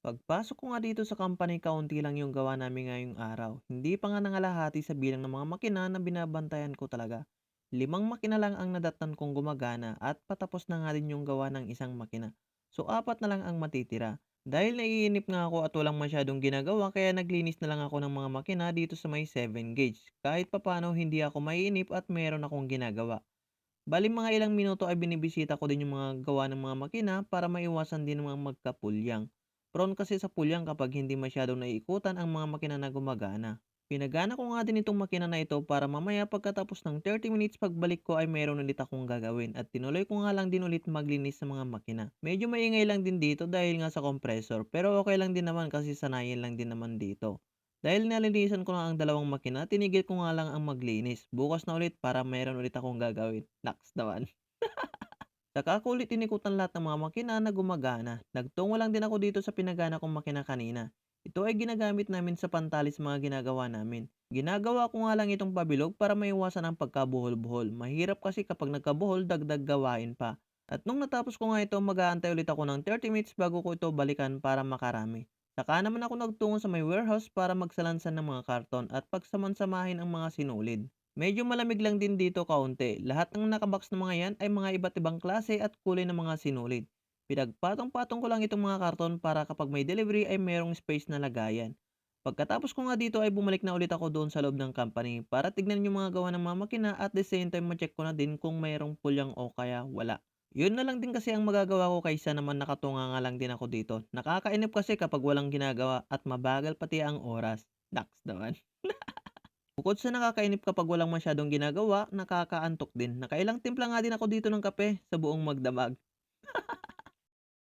Pagpasok ko nga dito sa company, kaunti lang yung gawa namin ngayong araw. Hindi pa nga nangalahati sa bilang ng mga makina na binabantayan ko talaga. Limang makina lang ang nadatnan kong gumagana at patapos na nga din yung gawa ng isang makina. So apat na lang ang matitira. Dahil naiinip nga ako at walang masyadong ginagawa kaya naglinis na lang ako ng mga makina dito sa may 7 gauge. Kahit papano hindi ako maiinip at meron akong ginagawa. Bali mga ilang minuto ay binibisita ko din yung mga gawa ng mga makina para maiwasan din mga magkapulyang. Prone kasi sa pulyang kapag hindi masyadong naiikutan ang mga makina na gumagana. Pinagana ko nga din itong makina na ito para mamaya pagkatapos ng 30 minutes pagbalik ko ay meron ulit akong gagawin at tinuloy ko nga lang din ulit maglinis sa mga makina. Medyo maingay lang din dito dahil nga sa compressor pero okay lang din naman kasi sanayin lang din naman dito. Dahil nalinisan ko na ang dalawang makina, tinigil ko nga lang ang maglinis. Bukas na ulit para meron ulit akong gagawin. Naks naman. Saka ko ulit inikutan lahat ng mga makina na gumagana. Nagtungo lang din ako dito sa pinagana kong makina kanina. Ito ay ginagamit namin sa pantalis mga ginagawa namin. Ginagawa ko nga lang itong pabilog para maiwasan ang pagkabuhol-buhol. Mahirap kasi kapag nagkabuhol, dagdag gawain pa. At nung natapos ko nga ito, mag-aantay ulit ako ng 30 minutes bago ko ito balikan para makarami. Saka naman ako nagtungo sa may warehouse para magsalansan ng mga karton at pagsaman-samahin ang mga sinulid. Medyo malamig lang din dito kaunti. Lahat ng nakabox ng mga yan ay mga iba't ibang klase at kulay ng mga sinulid. Pinagpatong-patong ko lang itong mga karton para kapag may delivery ay merong space na lagayan. Pagkatapos ko nga dito ay bumalik na ulit ako doon sa loob ng company para tignan yung mga gawa ng mga makina at the same time ma-check ko na din kung mayroong pulyang o kaya wala. Yun na lang din kasi ang magagawa ko kaysa naman nakatunga nga lang din ako dito. Nakakainip kasi kapag walang ginagawa at mabagal pati ang oras. Naks naman. Bukod sa nakakainip kapag walang masyadong ginagawa, nakakaantok din. Nakailang timpla nga din ako dito ng kape sa buong magdamag.